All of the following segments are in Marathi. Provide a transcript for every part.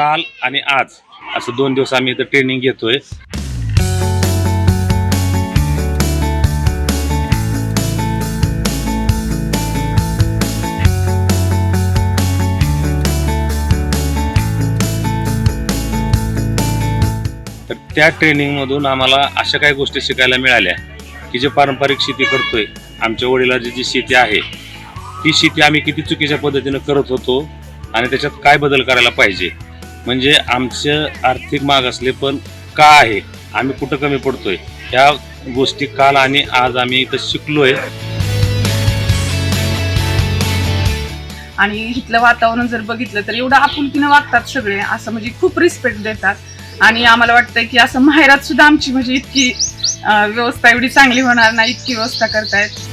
काल आणि आज. असं दोन दिवस आम्ही इथं ट्रेनिंग घेतोय. तर त्या ट्रेनिंगमधून आम्हाला अशा काही गोष्टी शिकायला मिळाल्या की जे पारंपरिक शेती करतोय. आमच्या वडिलाची जी शेती आहे ती शेती आम्ही किती चुकीच्या पद्धतीनं करत होतो आणि त्याच्यात काय बदल करायला पाहिजे? म्हणजे आमचं आर्थिक मागासले पण का आहे? आम्ही कुठं कमी पडतोय? ह्या गोष्टी काल आणि आज आम्ही इथं शिकलोय. आणि इथलं वातावरण जर बघितलं तर एवढं आपुलकीनं वागतात सगळे असं म्हणजे खूप रिस्पेक्ट देतात. आणि आम्हाला वाटतंय की असं माहेरात सुद्धा आमची म्हणजे इतकी व्यवस्था एवढी चांगली होणार नाही इतकी व्यवस्था करतायत.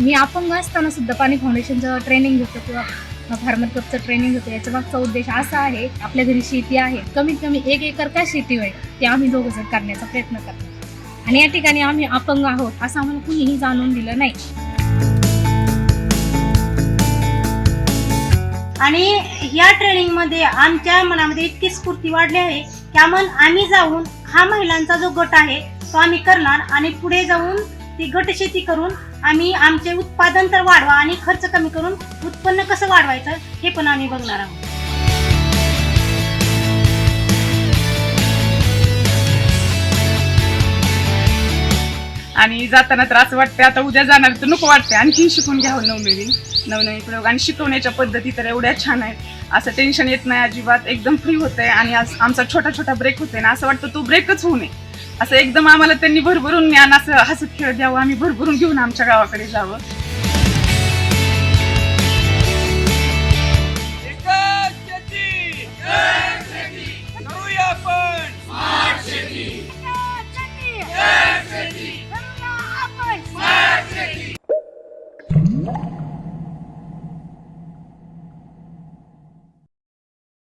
मी अपंग असताना सुद्धा पाणी फाउंडेशनचं ट्रेनिंग घेतो किंवा फार्मर कपचं ट्रेनिंग होतं. याच्या मागचा उद्देश असा आहे आपल्या घरी शेती आहे. कमीत कमी एक एकर का शेती होईल ते आम्ही दोघं जण करण्याचा प्रयत्न करतो. आणि या ठिकाणी आम्ही अपंग आहोत असं आम्हाला कुणीही जाणून दिलं नाही. आणि या ट्रेनिंगमध्ये आमच्या मनामध्ये इतकी स्फूर्ती वाढली आहे की आम्हाला आम्ही जाऊन हा महिलांचा जो गट आहे तो आम्ही करणार आणि पुढे जाऊन ती गट शेती करून आम्ही आमचे उत्पादन तर वाढवा आणि खर्च कमी करून उत्पन्न कसं वाढवायचं हे पण आम्ही बघणार आहोत. आणि जाताना तर असं वाटतं आता उद्या जाणार तर नको वाटते आणखीन शिकून घ्यावं नवनवीन नवनवीन प्रयोग आणि शिकवण्याच्या पद्धती तर एवढ्या छान आहेत. असं टेन्शन येत नाही अजिबात एकदम फ्री होतंय आणि आज आमचा छोटा छोटा ब्रेक होतोय ना असं वाटतं तो ब्रेकच होऊ नये. असं एकदम आम्हाला त्यांनी भरभरून ज्ञान असं हसत खेळ द्यावं आम्ही भरभरून घेऊन आमच्या गावाकडे जावं.